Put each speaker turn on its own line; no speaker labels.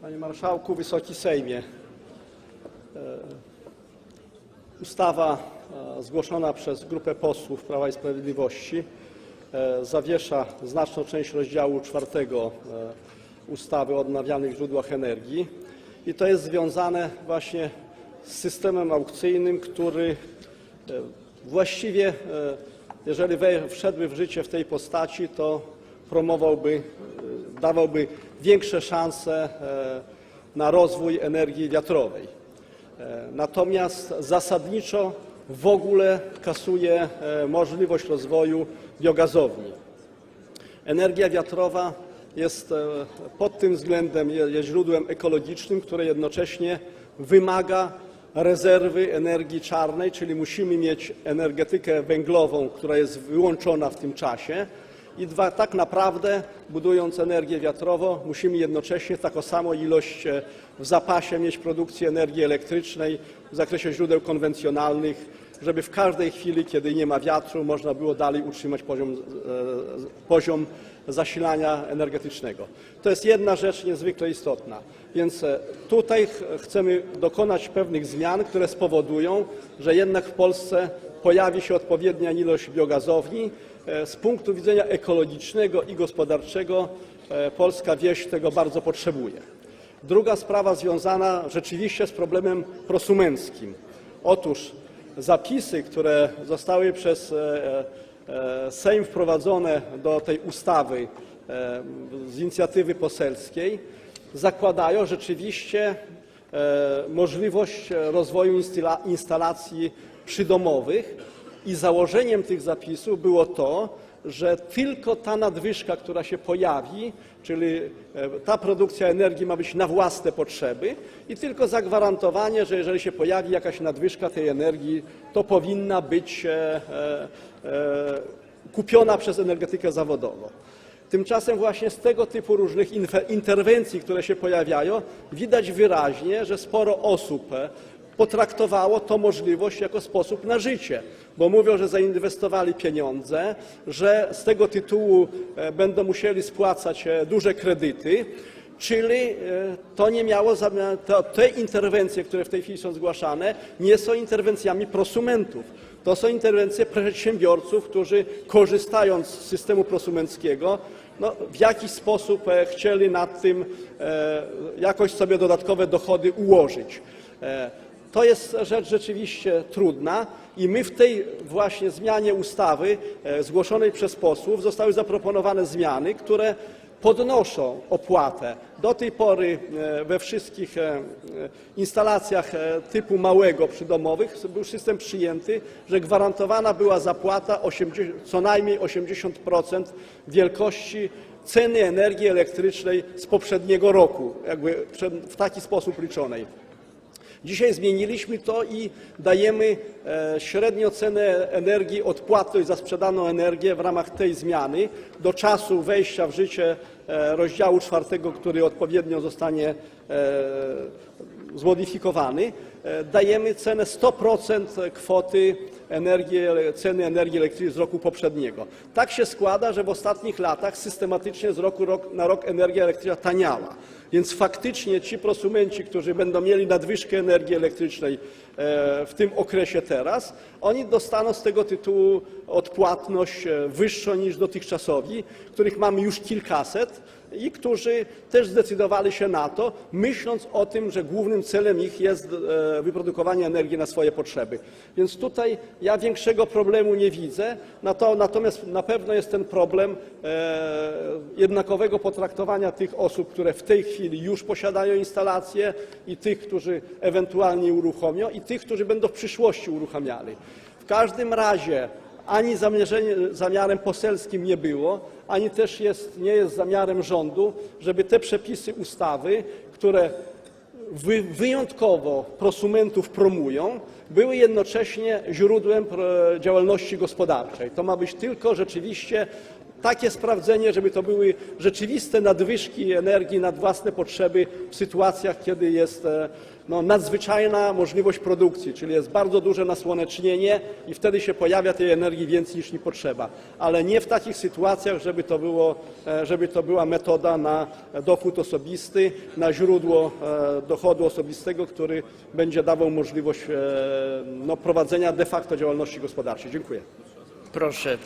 Panie Marszałku, Wysoki Sejmie. E, Ustawa e, zgłoszona przez grupę posłów Prawa i Sprawiedliwości e, zawiesza znaczną część rozdziału czwartego ustawy o odnawialnych źródłach energii i to jest związane właśnie z systemem aukcyjnym, który właściwie, jeżeli wszedłby w życie w tej postaci, to promowałby, dawałby większe szanse e, na rozwój energii wiatrowej. E, Natomiast zasadniczo w ogóle kasuje e, możliwość rozwoju biogazowni. Energia wiatrowa jest pod tym względem je- jest źródłem ekologicznym, które jednocześnie wymaga rezerwy energii czarnej, czyli musimy mieć energetykę węglową, która jest wyłączona w tym czasie. I dwa, tak naprawdę budując energię wiatrową musimy jednocześnie taką samą ilość e, w zapasie mieć produkcji energii elektrycznej w zakresie źródeł konwencjonalnych, żeby w każdej chwili, kiedy nie ma wiatru, można było dalej utrzymać poziom, e, poziom zasilania energetycznego. To jest jedna rzecz niezwykle istotna. Więc e, tutaj ch- chcemy dokonać pewnych zmian, które spowodują, że jednak w Polsce pojawi się odpowiednia ilość biogazowni. E, Z punktu widzenia ekologicznego i gospodarczego e, polska wieś tego bardzo potrzebuje. Druga sprawa związana rzeczywiście z problemem prosumenckim. Otóż zapisy, które zostały przez e, Sejm wprowadzone do tej ustawy z inicjatywy poselskiej, zakładają rzeczywiście możliwość rozwoju instalacji przydomowych i założeniem tych zapisów było to, że tylko ta nadwyżka, która się pojawi, czyli e, ta produkcja energii ma być na własne potrzeby i tylko zagwarantowanie, że jeżeli się pojawi jakaś nadwyżka tej energii, to powinna być e, e, kupiona przez energetykę zawodową. Tymczasem właśnie z tego typu różnych interwencji, które się pojawiają, widać wyraźnie, że sporo osób potraktowało to możliwość jako sposób na życie, bo mówią, że zainwestowali pieniądze, że z tego tytułu e, będą musieli spłacać e, duże kredyty, czyli e, to nie miało to, te interwencje, które w tej chwili są zgłaszane, nie są interwencjami prosumentów. To są interwencje przedsiębiorców, którzy korzystając z systemu prosumenckiego, no, w jakiś sposób chcieli nad tym jakoś sobie dodatkowe dochody ułożyć. To jest rzecz rzeczywiście trudna i my w tej właśnie zmianie ustawy e, zgłoszonej przez posłów zostały zaproponowane zmiany, które podnoszą opłatę. Do tej pory e, we wszystkich e, instalacjach typu małego przydomowych był system przyjęty, że gwarantowana była zapłata 80, co najmniej 80% wielkości ceny energii elektrycznej z poprzedniego roku, jakby w taki sposób liczonej. Dzisiaj zmieniliśmy to i dajemy e, średnio cenę energii, odpłatność za sprzedaną energię w ramach tej zmiany do czasu wejścia w życie e, rozdziału czwartego, który odpowiednio zostanie e, zmodyfikowany. Dajemy cenę 100% kwoty energii, ceny energii elektrycznej z roku poprzedniego. Tak się składa, że w ostatnich latach systematycznie z roku rok, na rok energia elektryczna taniała. Więc faktycznie ci prosumenci, którzy będą mieli nadwyżkę energii elektrycznej e, w tym okresie teraz, oni dostaną z tego tytułu odpłatność e, wyższą niż dotychczasowi, których mamy już kilkaset i którzy też zdecydowali się na to, myśląc o tym, że głównym celem ich jest e, wyprodukowanie energii na swoje potrzeby. Więc tutaj ja większego problemu nie widzę, na to, natomiast na pewno jest ten problem jednakowego potraktowania tych osób, które w tej chwili już posiadają instalacje i tych, którzy ewentualnie uruchomią i tych, którzy będą w przyszłości uruchamiali. W każdym razie ani zamiarem poselskim nie było, ani też jest, nie jest zamiarem rządu, żeby te przepisy ustawy, które wy, wyjątkowo prosumentów promują, były jednocześnie źródłem pro- działalności gospodarczej. To ma być tylko rzeczywiście takie sprawdzenie, żeby to były rzeczywiste nadwyżki energii nad własne potrzeby w sytuacjach, kiedy jest e, no, nadzwyczajna możliwość produkcji, czyli jest bardzo duże nasłonecznienie i wtedy się pojawia tej energii więcej niż nie potrzeba, ale nie w takich sytuacjach, żeby to, było, e, żeby to była metoda na dochód osobisty, na źródło e, dochodu osobistego, który będzie dawał możliwość no, prowadzenia de facto działalności gospodarczej. Dziękuję.
Proszę.